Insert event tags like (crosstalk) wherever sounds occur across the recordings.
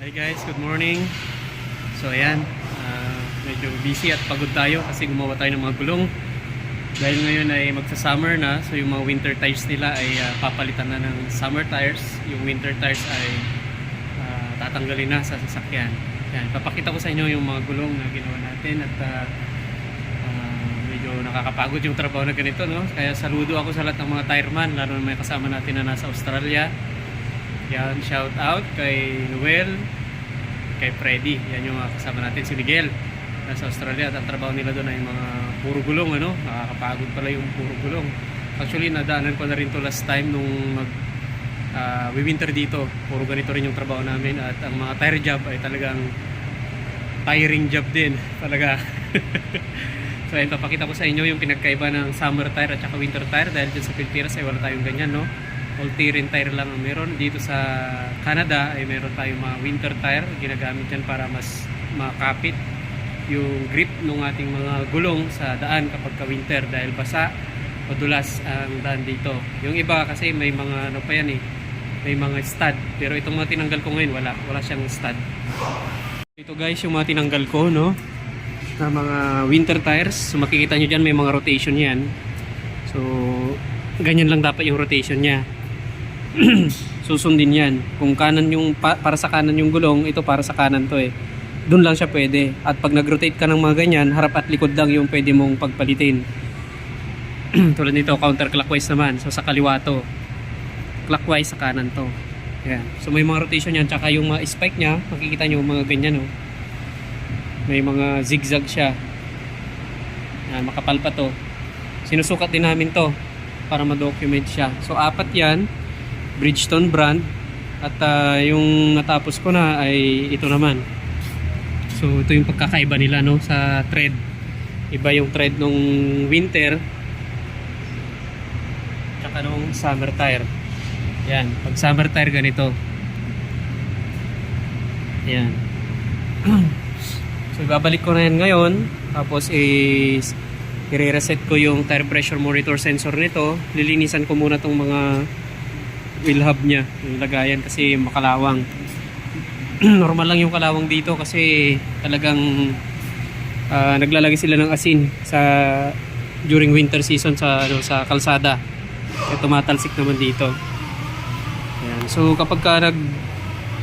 Hi guys, good morning. So ayan, ah, medyo busy at pagod tayo kasi gumawa tayo ng mga gulong. Dahil ngayon ay magsa-summer na, so yung mga winter tires nila ay ah, papalitan na ng summer tires. Yung winter tires ay ah, tatanggalin na sa sasakyan. Yan, papakita ko sa inyo yung mga gulong na ginawa natin at ah, medyo nakakapagod yung trabaho na ganito, no? Kaya saludo ako sa lahat ng mga tireman, lalo na may kasama natin na nasa Australia. Yan, shout out kay Noel, kay Freddy. Yan yung mga kasama natin, si Miguel. Nasa Australia at ang trabaho nila doon ay mga puro gulong, ano? Nakakapagod pala yung puro gulong. Actually, nadaanan ko na rin to last time nung mag ah, winter dito. Puro ganito rin yung trabaho namin at ang mga tire job ay talagang tiring job din. (laughs) Talaga. (laughs) so, ayun, papakita ko sa inyo yung pinagkaiba ng summer tire at saka winter tire dahil dyan sa Pilipinas ay wala tayong ganyan, no? All-terrain tire lang ang meron. Dito sa Canada ay meron tayong mga winter tire. Ginagamit yan para mas makapit yung grip ng ating mga gulong sa daan kapag ka-winter dahil basa madulas ang daan dito. Yung iba kasi may mga ano pa yan eh, may mga stud. Pero itong mga tinanggal ko ngayon wala, wala siyang stud. Ito guys yung mga tinanggal ko no na mga winter tires. So makikita nyo dyan may mga rotation yan. So ganyan lang dapat yung rotation niya. (clears throat) susundin yan. Kung kanan yung pa- para sa kanan yung gulong, ito para sa kanan to eh. Doon lang siya pwede. At pag nag-rotate ka ng mga ganyan, harap at likod lang yung pwede mong pagpalitin. (clears throat) Tulad nito, counterclockwise naman. So sa kaliwa to. Clockwise sa kanan to. Yan. So may mga rotation yan. Tsaka yung mga spike niya, makikita nyo mga ganyan oh. May mga zigzag siya. Yan, makapal pa to. Sinusukat din namin to para ma-document siya. So apat yan. Bridgestone brand. At ah, yung natapos ko na ay ito naman. So ito yung pagkakaiba nila no sa thread. Iba yung thread nung winter. Tsaka nung summer tire. Yan pag summer tire ganito. Yan. (clears throat) So ibabalik ko na yan ngayon. Tapos is i-reset ko yung tire pressure monitor sensor nito. Lilinisan ko muna tong mga wheel hub niya yung lagayan kasi makalawang. (clears throat) Normal lang yung kalawang dito kasi talagang ah, naglalagay sila ng asin sa during winter season sa ano, sa kalsada. Kaya tumatalsik naman dito. Ayan. so kapag ka nag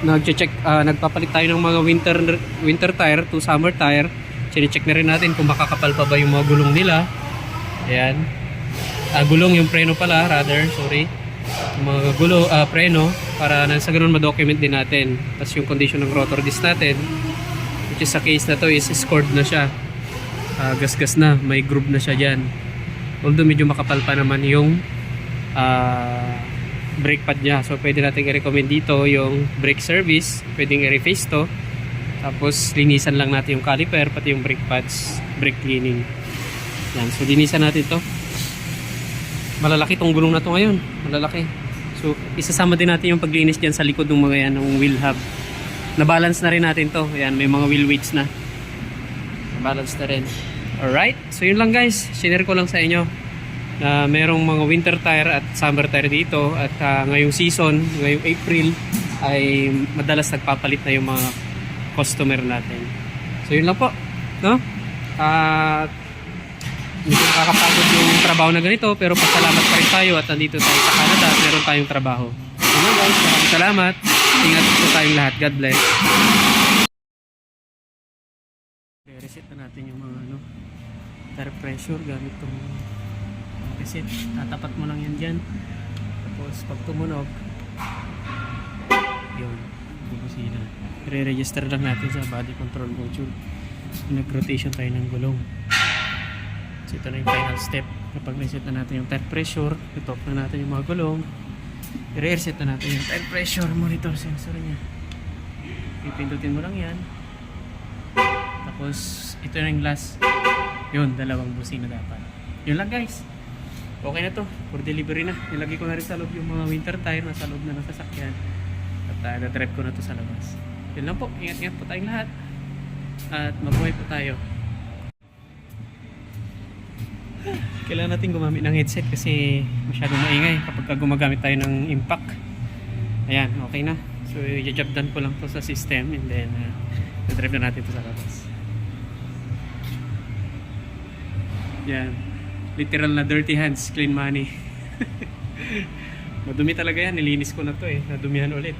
nagche-check ah, nagpapalit tayo ng mga winter winter tire to summer tire chine-check na rin natin kung makakapal pa ba yung mga gulong nila. Ayan. Ah, gulong yung preno pala rather sorry mga gulo, ah, preno para na sa ganun ma-document din natin. Tapos yung condition ng rotor disc natin which is sa case na to is scored na siya. Ah, gas-gas na may groove na siya dyan. Although medyo makapal pa naman yung ah, brake pad niya. So pwede natin i-recommend dito yung brake service. Pwedeng i-reface to. Tapos linisan lang natin yung caliper pati yung brake pads brake cleaning. Yan. So linisan natin to malalaki tong gulong na to ngayon. Malalaki. So isasama din natin yung paglinis dyan sa likod ng mga yan ng wheel hub. Na balance na rin natin to. Yan may mga wheel weights na. Balance na rin. Alright. So yun lang guys. Sinare ko lang sa inyo na merong mga winter tire at summer tire dito at ah, ngayong season ngayong April ay madalas nagpapalit na yung mga customer natin. So yun lang po no? At hindi nakakapagod yung trabaho na ganito pero pasalamat pa rin tayo at nandito tayo sa Canada at meron tayong trabaho. So guys, maraming salamat. Ingat po tayong lahat. God bless. Reset na natin yung mga ano, tire pressure gamit itong reset. Tatapat mo lang yan dyan. Tapos pag tumunog, yun, bubusina. I-register lang natin sa body control module. Nag-rotation tayo ng gulong. So ito na yung final step. Kapag na-set na natin yung tire pressure, i-top na natin yung mga gulong, i-reset na natin yung tire pressure monitor sensor niya. Pipindutin mo lang yan. Tapos ito na yung last. Yun, dalawang busina dapat. Yun lang guys. Okay na to. For delivery na. Nilagay ko na rin sa loob yung mga winter tire na sa loob na ng sasakyan. At uh, na-drive ko na to sa labas. Yun lang po. Ingat-ingat po tayong lahat. At mabuhay po tayo. Kailangan natin gumamit ng headset kasi masyadong maingay kapag ka gumagamit tayo ng impact ayan okay na so So, i-jabdan ko lang to sa system and then uh, drive na natin to sa labas. Yan. Literal na dirty hands, clean money. (laughs) Madumi talaga yan. Nilinis ko na to eh. Nadumihan ulit.